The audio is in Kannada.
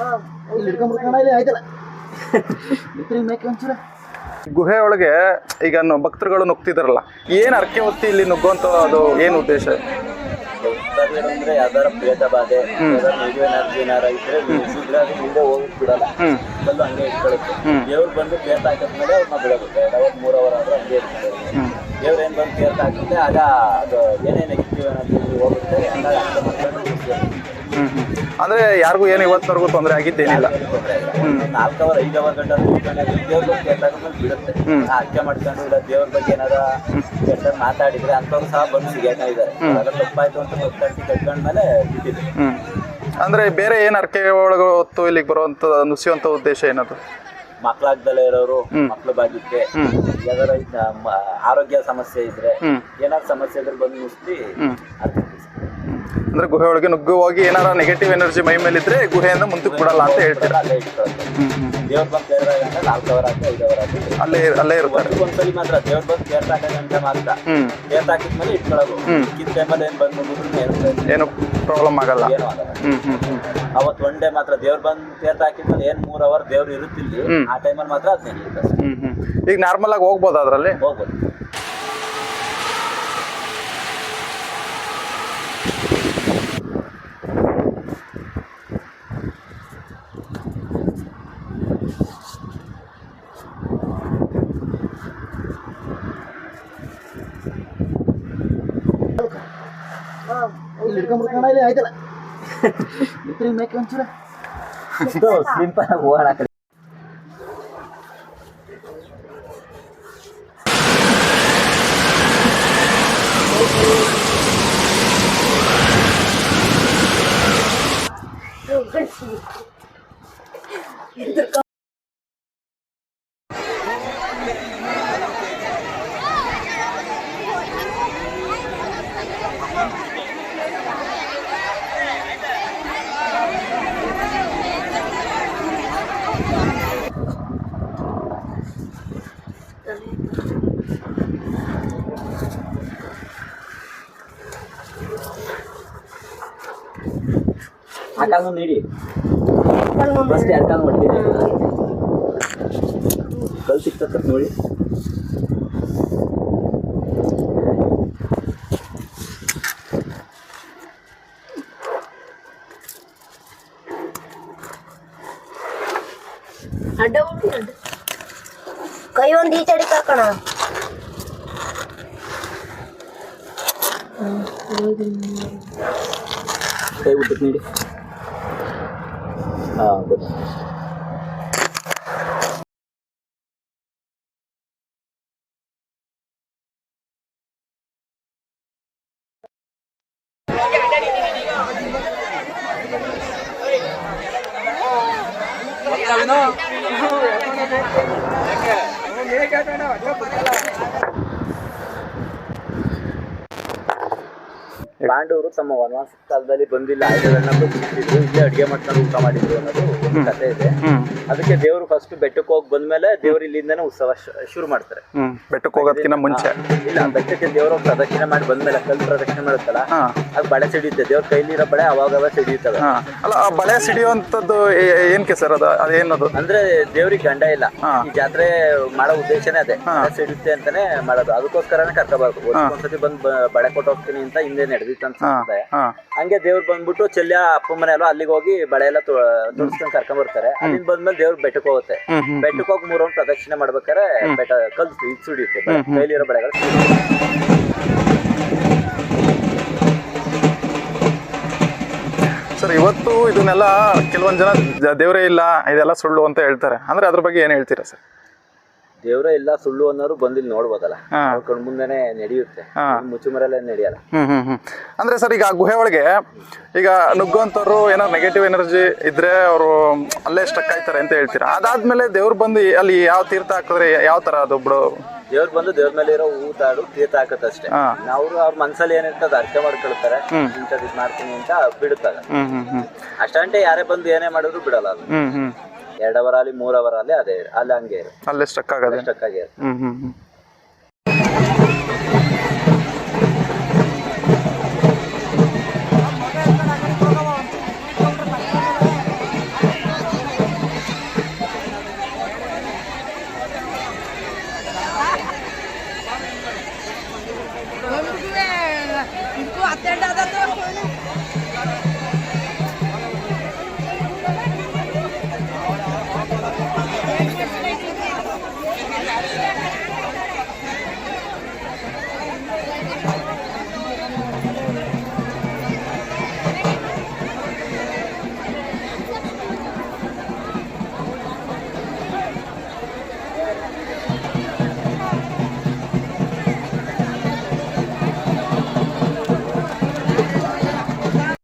ಗುಹೆ ಒಳಗೆ ಈಗ ಭಕ್ತರುಗಳು ನುಗ್ತಿದಾರಲ್ಲ ಏನ್ ಅರ್ಕೆ ಹೊತ್ತಿ ಇಲ್ಲಿ ನುಗ್ಗುವಂತ ಅದು ಏನ್ ಉದ್ದೇಶ? ಅಂದ್ರೆ ಯಾವ್ದಾರ ಪ್ರೇತ ಬಾಧೆ ಏನಾರ ಇದ್ರೆ ಇದ್ರೆ ಅದು ಮುಂದೆ ಹೋಗಕ್ ಬಿಡಲ್ಲ ಹ್ಮ್ ಹಂಗೆ ಇಟ್ಕೊಳ್ಳುತ್ತೆ. ದೇವ್ರು ಬಂದು ತೀರ್ಥ ಹಾಕಿದ್ಮೇಲೆ ಅವ್ರನ್ನ ಬಿಡೋಗುತ್ತೆ. ಅವತ್ತು ಮೂರ್ ಅವರ್ ಆದ್ರೆ ಹಂಗೆ ಇರ್ತಾರೆ ದೇವ್ರು ಏನ್ ಬಂದು ತೀರ್ಥ ಹಾಕಿದ್ರೆ ಆಗ ಅದು ಏನೇನು ನೆಗೆಟಿವ್ ಎನರ್ಜಿ ಹೋಗುತ್ತೆ ಹಂಗಾಗಿ ಅಂದ್ರೆ ಯಾರಿಗೂ ಏನು ಇವತ್ತಿನವರೆಗೂ ತೊಂದರೆ ಆಗಿದ್ದೇನಿಲ್ಲ. ನಾಲ್ಕು ಅವರ್ ಐದು ಅವರ್ ಗಂಟೆ ದೇವ್ರ ಬಗ್ಗೆ ತೀರ್ಥ ಬಿಡುತ್ತೆ. ಅರ್ಕೆ ಮಾಡ್ಕೊಂಡು ಇಲ್ಲ ದೇವ್ರ ಬಗ್ಗೆ ಏನಾರ ಕೆಟ್ಟ ಮಾತಾಡಿದ್ರೆ ಅಂಥವ್ರು ಸಹ ಬಂದು ಸಿಗಾಕ ಇದ್ದಾರೆ. ಅದೆಲ್ಲ ತಪ್ಪಾಯ್ತು ಅಂತ ಗೊತ್ತಾಗಿ ಕಟ್ಕೊಂಡ್ಮೇಲೆ ಬಿಟ್ಟಿದೆ ಅಂದ್ರೆ ಬೇರೆ ಏನ್ ಅರ್ಕೆ ಒಳಗ ಹೊತ್ತು ಇಲ್ಲಿಗೆ ಬರುವಂತ ನುಸಿಯುವಂತ ಉದ್ದೇಶ ಏನದು? ಮಕ್ಕಳಾಗ್ದಲೇ ಇರೋರು ಮಕ್ಳ ಭಾಗ್ಯಕ್ಕೆ ಯಾವ್ದಾರ ಆರೋಗ್ಯ ಸಮಸ್ಯೆ ಇದ್ರೆ ಏನಾದ್ರು ಸಮಸ್ಯೆ ಇದ್ರೆ ಬಂದು ಹ್ಮ್. ಅಂದ್ರೆ ಗುಹೆ ಒಳಗೆ ನುಗ್ಗುವಾಗಿ ಏನಾರ ನೆಗೆಟಿವ್ ಎನರ್ಜಿ ಮೈ ಮೇಲಿದ್ರೆ ಗುಹೆಯಿಂದ ಮುಂದಕ್ಕೆ ಬಿಡಲ್ಲ ಅಂತ ಹೇಳ್ತೀರಾ? ಅಲ್ಲೇ ಹ್ಮ್. ದೇವ್ರ ಬಂದು ಕೇಳಿದಾಗ ನಾಲ್ಕು ಅವರ್ ಆಗಿ ಐದು ಅವರ್ ಆಗಿ ಅಲ್ಲೇ ಅಲ್ಲೇ ಇರ್ತಾರೆ. ಒಂದ್ಸಲಿ ಮಾತ್ರ ದೇವ್ರ ಬಂದು ತೀರ್ಥ ಹಾಕಂತ ಮಾತ್ರ. ಹ್ಮ್. ತೀರ್ಥ ಹಾಕಿದ್ಮೇಲೆ ಇಟ್ಕೊಳ್ಳೋದು. ಹ್ಮ್. ಟೈಮಲ್ಲಿ ಏನ್ ಬಂದು ಮುಗಿದ್ರೆ ಏನು ಪ್ರಾಬ್ಲಮ್ ಆಗಲ್ಲ. ಏನು ಆಗಲ್ಲ. ಹ್ಮ್ ಹ್ಮ್ ಹ್ಮ್. ಅವತ್ತು ಒನ್ ಡೇ ಮಾತ್ರ ದೇವ್ರ ಬಂದು ತೀರ್ಥ ಹಾಕಿದ್ಮೇಲೆ ಏನ್ ಮೂರ್ ಅವರ್ ದೇವ್ರು ಇರುತ್ತಿಲ್ಲ ಆ ಟೈಮಲ್ಲಿ ಮಾತ್ರ ಅದ್ ನಡೆಯುತ್ತೆ ಅಷ್ಟೇ. ಹ್ಮ್ ಹ್ಮ್. ಈಗ ನಾರ್ಮಲ್ ಆಗಿ ಹೋಗ್ಬೋದು ಅದ್ರಲ್ಲಿ? ಹೋಗ್ಬೋದು. ಆಯ್ತಲ್ಲ ಇತ್ರಿ ಮೇಕೆ ಒಂಚೂರ ಸಿಂಪಲ್ ಆಗಿ ಹೋಗೋಣ ಆ ಕಡೆ. ಆ ಕಾಲ್ ಮುಂದೆ ಇಡಿ ಫಸ್ಟ್ ಎರಡು ಕಾಲ್ ಮಾಡ್ತೀನಿ ಕಲ್ ಸಿಕ್ತಕ್ಕ ನೋಡಿ ಅಡ್ಡ ಉಂಟು ಅಡ್ಡ ಕೈ ಒಂದು ಈ ಚಡಿಗೆ ಹಾಕೋಣ ಕೈ ಊಟಕ್ಕೆ ನೀಡಿ ಹಾಂ ಗೊತ್ತು ये क्या करना है ಪಾಂಡವರು ತಮ್ಮ ವನವಾಸ ಕಾಲದಲ್ಲಿ ಬಂದಿಲ್ಲ. ಆಯುಧಗಳನ್ನ ಬಿಟ್ಟಿದ್ರು. ಇಲ್ಲೇ ಅಡಿಗೆ ಮಾಡ್ಕೊಂಡು ಊಟ ಮಾಡಿದ್ರು ಅನ್ನೋದು ಒಂದು ಕಥೆ ಇದೆ. ಅದಕ್ಕೆ ದೇವರು ಫಸ್ಟ್ ಬೆಟ್ಟಕ್ಕೆ ಹೋಗಿ ಬಂದ್ಮೇಲೆ ದೇವ್ರು ಇಲ್ಲಿಂದನೇ ಉತ್ಸವ ಶು- ಶುರು ಮಾಡ್ತಾರೆ. ಬೆಟ್ಟಕ್ಕೆ ಹೋಗೋದಕ್ಕಿಂತ ಮುಂಚೆ. ಇಲ್ಲ ಬೆಟ್ಟಕ್ಕೆ ದೇವರು ಪ್ರದಕ್ಷಿಣೆ ಮಾಡಿ ಬಂದ್ಮೇಲೆ ಕಲ್ ಪ್ರದಕ್ಷಿಣೆ ಮಾಡುತ್ತಲ್ಲ ಹಾ. ಅದು ಬಳೆ ಸಿಡಿಯುತ್ತೆ. ದೇವ್ರ ಕೈಲಿರೋ ಬಳೆ ಅವಾಗ ಸಿಡಿಯುತ್ತವೆ. ಹಾ. ಅಲ್ಲ ಆ ಬಳೆ ಸಿಡಿಯುವಂಥದ್ದು ಏ- ಏನ್ಕೆ ಸರ್ ಅದು? ಅದೇನದು ಅಂದ್ರೆ ದೇವ್ರಿಗೆ ಗಂಡ ಇಲ್ಲ. ಹಾ. ಈ ಜಾತ್ರೆ ಮಾಡೋ ಉದ್ದೇಶನೇ ಅದೇ. ಬಳೆ ಸಿಡಿಯುತ್ತೆ ಅಂತಾನೆ ಮಾಡೋದು. ಅದಕ್ಕೋಸ್ಕರನೇ ಕರ್ಕೋಬಾರ್ದು. ಒಂದ್ಸತಿ ಬಂದ್ ಬ- ಬಳೆ ಕೊಟ್ಟು ಹೋಗ್ತೀನಿ ಅಂತ ಹಿಂದೆ ನಡೆದಿತ್ತು ಅಂತ ಹಾ ಸಂಪ್ರದಾಯ. ಹಾ. ಹಂಗೆ ದೇವ್ರು ಬಂದ್ಬಿಟ್ಟು ಚೆಲ್ಯ ಅಪ್ಪ ಮನೆ ಎಲ್ಲ ಅಲ್ಲಿಗೆ ಹೋಗಿ ಬಳೆ ಎಲ್ಲ ತುಳಿಸ್ಕೊಂಡು ಕರ್ಕೊಂಡ್ ಬರ್ತಾರೆ. ಅಲ್ಲಿಂದ ಬಂದ್ಮೇಲೆ ದೇವ್ರ ಬೆಟ್ಟಕ್ಕೆ ಹೋಗುತ್ತೆ. ಬೆಟ್ಟಕ್ಕೆ ಹೋಗಿ ಮೂರೊಂದು ಪ್ರದಕ್ಷಿಣೆ ಮಾಡ್ಬೇಕಾದ್ರೆ ಬೆಟ್ಟ ಕಲ್ ಇದು ಸುಡಿಯುತ್ತೆ. ಕೈಲಿರೋ ಬಳೆಗಳು ಸರ್ ಇವತ್ತು ಇದನ್ನೆಲ್ಲ ಕೆಲವೊಂದ್ ಜನ ದೇವರೇ ಇಲ್ಲ ಇದೆಲ್ಲ ಸುಳ್ಳು ಅಂತ ಹೇಳ್ತಾರೆ. ಅಂದ್ರೆ ಅದ್ರ ಬಗ್ಗೆ ಏನ್ ಹೇಳ್ತೀರಾ ಸರ್? ದೇವ್ರೇ ಇಲ್ಲ ಸುಳ್ಳು ಅನ್ನೋರು ಬಂದಿಲ್ಲಿ ನೋಡ್ಬೋದಲ್ಲ? ಹಾ. ಅವ್ರ ಕಣ್ ಮುಂದೆನೆ ನಡೆಯುತ್ತೆ. ಹಾ. ಮುಚ್ಚುಮರೆಲ್ಲ ನಡೆಯಲ್ಲ. ಹ್ಮ್ ಹ್ಮ್ ಹ್ಮ್. ಅಂದ್ರೆ ಸರ್ ಈಗ ಆ ಗುಹೆ ಒಳಗೆ ಈಗ ನುಗ್ಗುವಂಥವ್ರು ಏನೋ ನೆಗೆಟಿವ್ ಎನರ್ಜಿ ಇದ್ರೆ ಅವರು ಅಲ್ಲೇ ಸ್ಟಕ್ ಆಯ್ತಾರೆ ಅಂತ ಹೇಳ್ತೀರಾ? ಅದಾದ್ಮೇಲೆ ದೇವ್ರು ಬಂದು ಅಲ್ಲಿ ಯಾವ ತೀರ್ಥ ಹಾಕಿದ್ರೆ ಯಾವ ತರ ಅದು ಬಿಡು? ದೇವ್ರು ಬಂದು ದೇವ್ರ ಮೇಲೆ ಇರೋ ಊತಾಡು ತಾಡು ತೀರ್ಥ ಹಾಕತ್ತಷ್ಟೇ ಅಷ್ಟೇ. ಅವ್ರು ಅವ್ರ ಮನ್ಸಲ್ಲಿ ಏನಿರ್ತದ ಅರ್ಥ ಮಾಡ್ಕೊಳ್ತಾರೆ. ಇಂಥದ್ ಇದ್ ಮಾಡ್ತೀನಿ ಅಂತ ಬಿಡುತ್ತಾರೆ ಹ್ಮ್ ಹ್ಮ್ ಹ್ಮ್. ಅಷ್ಟಂటే ಯಾರೇ ಬಂದು ಏನೇ ಮಾಡಿದ್ರು ಬಿಡಲ್ಲ ಅದು. ಹ್ಮ್ ಹ್ಮ್. ಎರಡು ಅವರ್ ಅಲ್ಲಿ ಮೂರ್ ಅವರ್ ಅಲ್ಲಿ ಅದೇ ಅಲ್ಲಿ ಹಂಗೆ ಅಲ್ಲೇ ಸ್ಟಕ್ ಆಗೋದು? ಸ್ಟಕ್ ಆಗಿ ಹ್ಮ್ ಹ್ಮ್ ಹ್ಮ್.